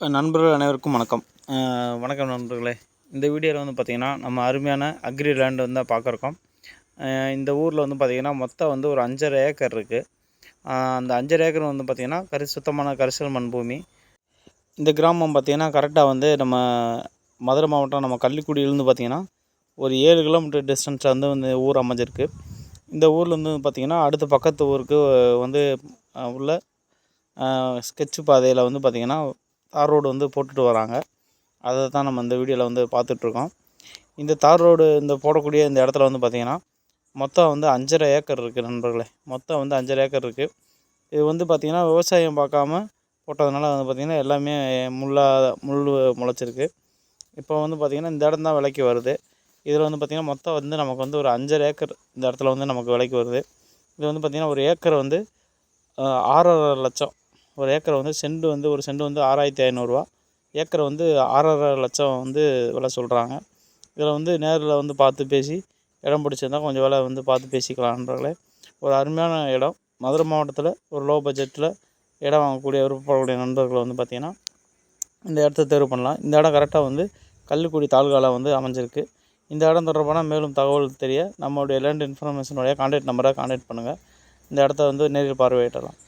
நண்பர்கள் அனைவருக்கும் வணக்கம். வணக்கம் நண்பர்களே. இந்த வீடியோவில் வந்து பார்த்திங்கன்னா நம்ம அருமையான அக்ரி லேண்ட் வந்து பார்க்குறோம் இந்த ஊரில் வந்து பார்த்திங்கன்னா மொத்தம் வந்து ஒரு அஞ்சரை ஏக்கர் இருக்குது அந்த அஞ்சரை ஏக்கர் வந்து பார்த்திங்கன்னா கரி சுத்தமான கரிசல் மண் பூமி. இந்த கிராமம் பார்த்திங்கன்னா கரெக்டாக வந்து நம்ம மதுரை மாவட்டம் நம்ம கள்ளிக்குடியிலேருந்து பார்த்திங்கன்னா ஒரு ஏழு கிலோமீட்டர் டிஸ்டன்ஸில் வந்து வந்து ஊர் அமைஞ்சிருக்கு. இந்த ஊரில் வந்து பார்த்திங்கன்னா அடுத்த பக்கத்து ஊருக்கு வந்து உள்ள ஸ்கெட்சு பாதையில் வந்து பார்த்திங்கன்னா தார் ரோடு வந்து போட்டுட்டு வராங்க. அதை தான் நம்ம இந்த வீடியோவில் வந்து பார்த்துட்ருக்கோம். இந்த தார் ரோடு இந்த போடக்கூடிய இந்த இடத்துல வந்து பார்த்திங்கன்னா மொத்தம் வந்து அஞ்சரை ஏக்கர் இருக்குது நண்பர்களே. மொத்தம் வந்து அஞ்சரை ஏக்கர் இருக்குது இது வந்து பார்த்திங்கன்னா விவசாயம் பார்க்காம போட்டதுனால வந்து பார்த்திங்கன்னா எல்லாமே முள்ளாக முள் முளைச்சிருக்கு. இப்போ வந்து பார்த்திங்கன்னா இந்த இடம் தான் விலைக்கு வருது. இதில் வந்து பார்த்திங்கன்னா மொத்தம் வந்து நமக்கு வந்து ஒரு அஞ்சரை ஏக்கர் இந்த இடத்துல வந்து நமக்கு விலைக்கு வருது. இது வந்து பார்த்திங்கன்னா ஒரு ஏக்கர் வந்து ஆறரை லட்சம் ஒரு ஏக்கர் வந்து செண்டு வந்து ஒரு செண்டு வந்து ஆறாயிரத்தி ஐநூறுரூவா ஏக்கர் வந்து ஆறரை லட்சம் வந்து விலை சொல்கிறாங்க இதில் வந்து நேரில் வந்து பார்த்து பேசி இடம் பிடிச்சிருந்தா கொஞ்சம் விலை வந்து பார்த்து பேசிக்கலாம் ஒரு அருமையான இடம். மதுரை மாவட்டத்தில் ஒரு லோ பட்ஜெட்டில் இடம் வாங்கக்கூடிய விருப்பப்படக்கூடிய நண்பர்கள் வந்து பார்த்திங்கன்னா இந்த இடத்த தேர்வு பண்ணலாம். இந்த இடம் கரெக்டாக வந்து கல்லுக்குடி தாலுகாவில் வந்து அமைஞ்சிருக்கு. இந்த இடம் தொடர்பான மேலும் தகவல் தெரிய நம்மளுடைய லேண்ட் இன்ஃபர்மேஷனுடைய கான்டாக்ட் நம்பரை கான்டாக்ட் பண்ணுங்கள் இந்த இடத்த வந்து நேரில் பார்வையிடலாம்.